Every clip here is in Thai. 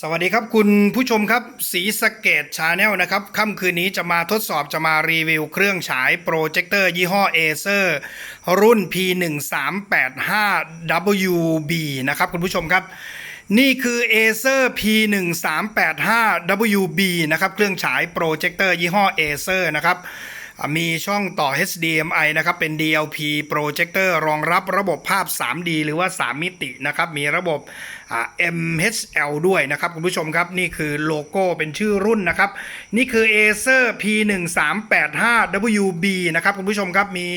สวัสดีครับคุณผู้ชมครับสีสเกตชาแนลนะครับค่ำคืนนี้จะมาทดสอบจะมารีวิวเครื่องฉายโปรเจคเตอร์ยี่ห้อเอเซอร์รุ่น P1385WB นะครับคุณผู้ชมครับ นี่คือ Acer P1385WB นะครับเครื่องฉายโปรเจคเตอร์ยี่ห้อ Acer นะครับ มีช่องต่อ HDMI นะครับเป็น DLP โปรเจคเตอร์รองรับระบบภาพ 3D หรือว่า 3 มิตินะครับมีระบบ MHL ด้วยนะครับคุณผู้ชมครับนี่คือโลโก้เป็นชื่อรุ่นนะครับนี่คือ Acer P1385WB นะครับคุณผู้ชมครับมี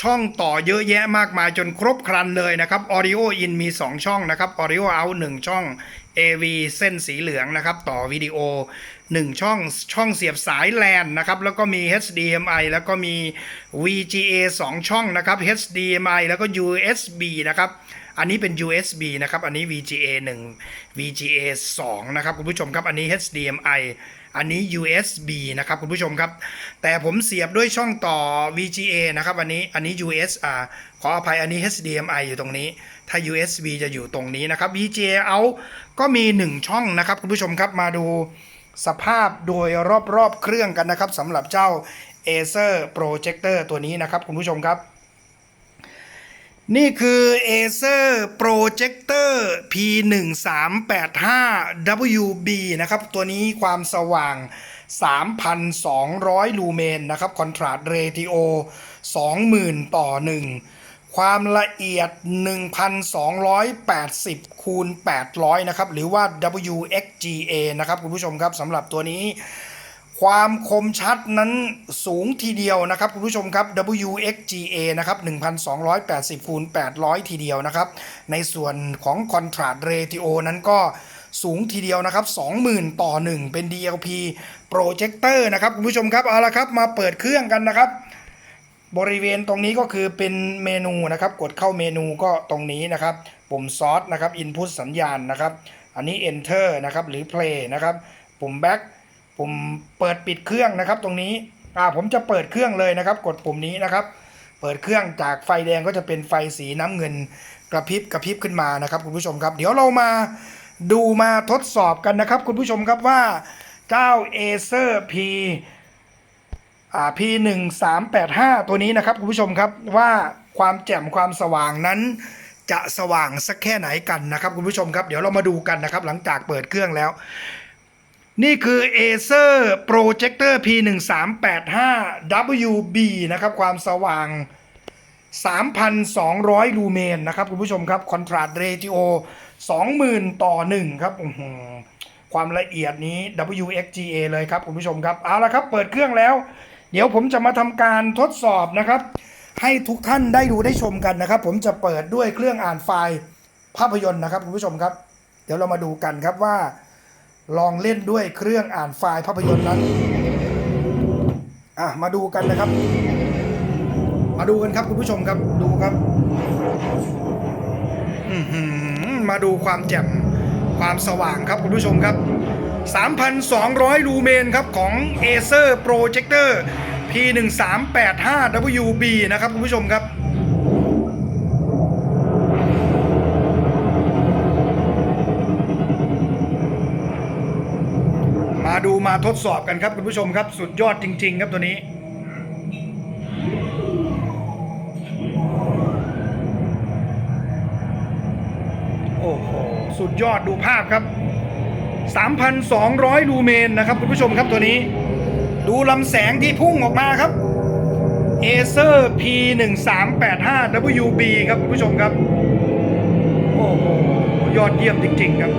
ช่องต่อเยอะแยะมากมายจนครบครันเลยนะครับ Audio In มี 2 ช่องนะครับ Audio Out 1 ช่อง AV เส้นสีเหลืองนะครับ ต่อวิดีโอ 1 ช่องช่องเสียบสายแลนนะครับ แล้วก็มี HDMI แล้วก็มี VGA 2 ช่องนะครับ HDMI แล้วก็ USB นะครับ อันนี้เป็น USB นะครับ อันนี้ VGA 1 VGA 2 นะครับ คุณผู้ชมครับ อันนี้ HDMI อันนี้ USB นะครับคุณผู้ชมครับ แต่ผมเสียบด้วยช่องต่อ VGA นะครับ อันนี้ อันนี้ US อ่าขออภัย อันนี้ HDMI อยู่ตรงนี้ ถ้า USB จะอยู่ตรงนี้นะครับ VGA out ก็มี 1 ช่องนะครับ คุณผู้ชมครับมาดูสภาพโดยรอบๆเครื่องกันนะครับสำหรับเจ้า Acer Projector ตัวนี้นะครับคุณผู้ชมครับ นี่คือ Acer Projector P1385WB นะครับตัวนี้ความสว่าง 3,200 ลูเมนนะครับคอนทราสต์เรติโอ 20,000 ต่อ 1 ความละเอียด 1,280 คูณ 800 นะครับ หรือว่า WXGA นะครับ คุณผู้ชมครับสำหรับตัวนี้ ความคมชัดนั้นสูงทีเดียวนะครับ คุณผู้ชมครับ WXGA นะครับ 1,280 คูณ 800 ทีเดียวนะครับ ในส่วนของ Contrast Ratio นั้นก็สูงทีเดียวนะครับ 20,000 ต่อ 1 เป็น DLP Projector นะครับ คุณผู้ชมครับ เอาละครับ มาเปิดเครื่องกันนะครับ บริเวณตรงนี้ก็คือเป็นเมนูนะครับกดเข้าเมนูก็ตรงนี้นะครับปุ่มซอสนะครับ Input สัญญาณนะครับอันนี้ Enter นะครับหรือ Play นะครับปุ่ม Back ปุ่มเปิดปิดเครื่องนะครับ ตรงนี้อ่าผมจะเปิดเครื่องเลยนะครับ กดปุ่มนี้นะครับ เปิดเครื่องจากไฟแดงก็จะเป็นไฟสีน้ำเงินกระพริบกระพริบขึ้นมานะครับคุณผู้ชมครับ เดี๋ยวเรามาดูมาทดสอบกันนะครับ คุณผู้ชมครับว่าเจ้า Acer P อ่า P 1 3 8 5ตัวนี้นะครับคุณผู้ชมครับว่าความแจ่มความสว่างนั้นจะสว่างสักแค่ไหนกันนะครับคุณผู้ชมครับ เดี๋ยวเรามาดูกันนะครับ หลังจากเปิดเครื่องแล้ว นี่คือ Acer Projector P1385WB นะครับความสว่าง 3,200 ลูเมนนะครับคุณผู้ชมครับ Contrast Ratio 20,000 ต่อ 1 ครับความละเอียดนี้ WXGA เลยครับคุณผู้ชมครับ เอาละครับ เปิดเครื่องแล้ว เดี๋ยวผมจะมาทำการทดสอบนะครับ ให้ทุกท่านได้ดูได้ชมกันนะครับ ผมจะเปิดด้วยเครื่องอ่านไฟล์ภาพยนตร์นะครับคุณผู้ชมครับ เดี๋ยวเรามาดูกันครับว่า ลองเล่นด้วยเครื่องอ่านไฟล์ภาพยนตร์นั้นอะมาดูกันนะครับ มาดูกันครับคุณผู้ชมครับดูครับอือหือมาดูความแจ่มความสว่างครับคุณผู้ชมครับ 3,200 ลูเมนครับ ของ Acer Projector P1385WB นะครับ คุณผู้ชมครับมาดูมาทดสอบกันครับคุณผู้ชมครับสุดยอดจริง ๆ ครับตัวนี้ โอ้โห สุดยอดดูภาพครับ 3,200 ลูเมนนะครับคุณผู้ชมครับตัวนี้ ดูลำแสงที่พุ่งออกมาครับ Acer P1385WB ครับคุณผู้ชมครับ โอ้โห ยอดเยี่ยมจริง ๆ ครับ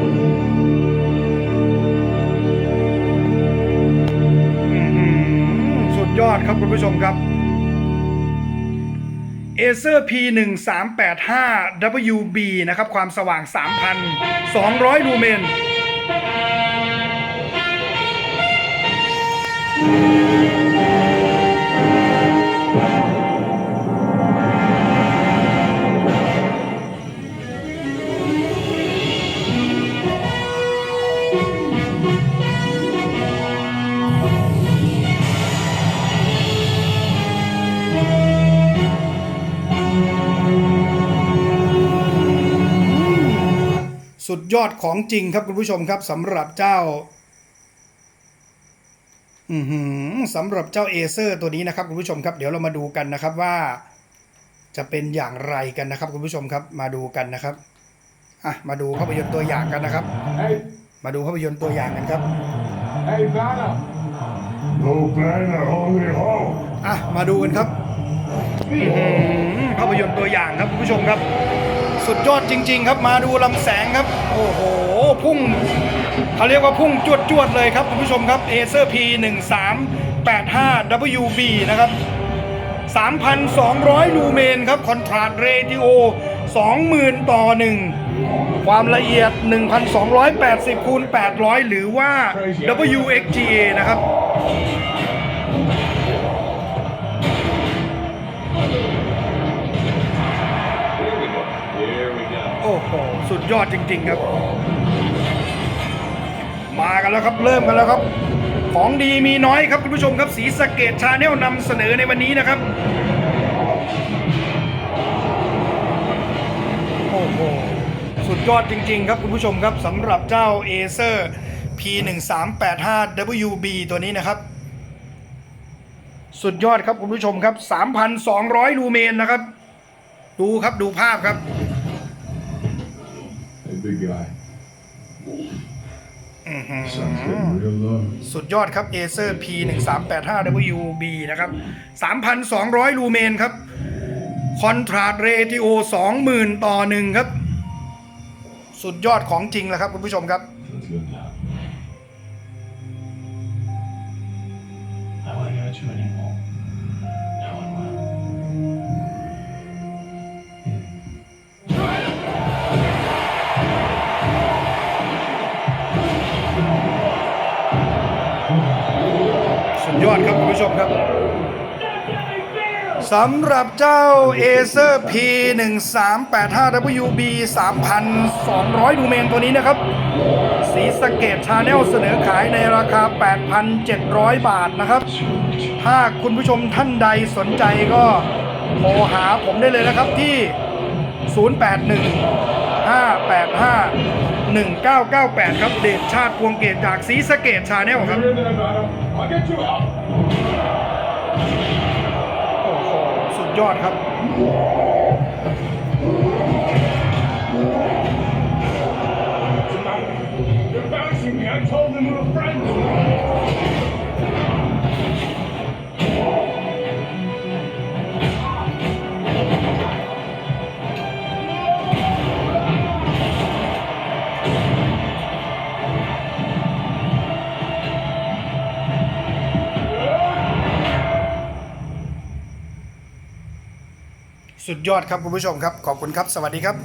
สุดยอดครับคุณผู้ชมครับ Acer P1385WB นะครับ ความสว่าง 3,200 ลูเมน Thank you. สุดยอดของจริงครับคุณผู้ชมครับสำหรับเจ้าอือหือสำหรับเจ้าเอเซอร์ตัวนี้นะครับคุณผู้ชมครับ เดี๋ยวเรามาดูกันนะครับว่า จะเป็นอย่างไรกันนะครับคุณผู้ชมครับมาดูกันนะครับอะมาดูภาพยนตร์ตัวอย่างกันนะครับ Hey, มาดูภาพยนตร์ตัวอย่างกันครับ hey, Banner. No banner, only home. อะมาดูกันครับอื้อหือภาพยนตร์ตัวอย่างครับคุณผู้ชมครับ สุดยอดจริง ๆ ครับมาดูลำแสงครับ โอ้โห พุ่งเขาเรียกว่าพุ่งจวดจวดๆเลยครับคุณผู้ชมครับ Acer P 1 3 8 5 WB นะครับ 3,200 ลูเมนครับคอนทราสเรติโอ 20,000 ต่อ 1 ความละเอียด 1,280คูณ800 หรือว่า WXGA นะครับ อ้โหสุดยอดจริง ๆ ครับ มากันแล้วครับเริ่มกันแล้วครับ ของดีมีน้อยครับคุณผู้ชมครับสีสะเกตชาแนลนำเสนอในวันนี้นะครับโอ้โหสุดยอดจริง ๆ ครับคุณผู้ชมครับสำหรับเจ้า Acer P1385WB ตัวนี้นะครับ สุดยอดครับคุณผู้ชมครับ 3,200 ลูเมนนะครับ ดูครับดูภาพครับ big guy. Sun's getting real low. สุดยอดครับ Acer P1385WB นะครับ 3,200 ลูเมนครับ คอนทราสเรติโอ 20,000 ต่อหนึ่งครับ สุดยอดของจริงแล้วครับ คุณผู้ชมครับ Let's go now. I want to go to anymore. ยอดครับคุณผู้ชมครับสำหรับเจ้า Acer P1385WB 3,200ลูเมนตัวนี้นะครับ สีสเกตชาแนลเสนอขายในราคา 8,700 บาทนะครับ ถ้าคุณผู้ชมท่านใดสนใจก็โทรหาผมได้เลยนะครับที่ 081 585 1998 ครับ เดชชาติพวงเกตจากสีสเกตชาแนลครับ โอ้โหสุดยอดครับ สุดยอดครับคุณผู้ชมครับ ขอบคุณครับ สวัสดีครับ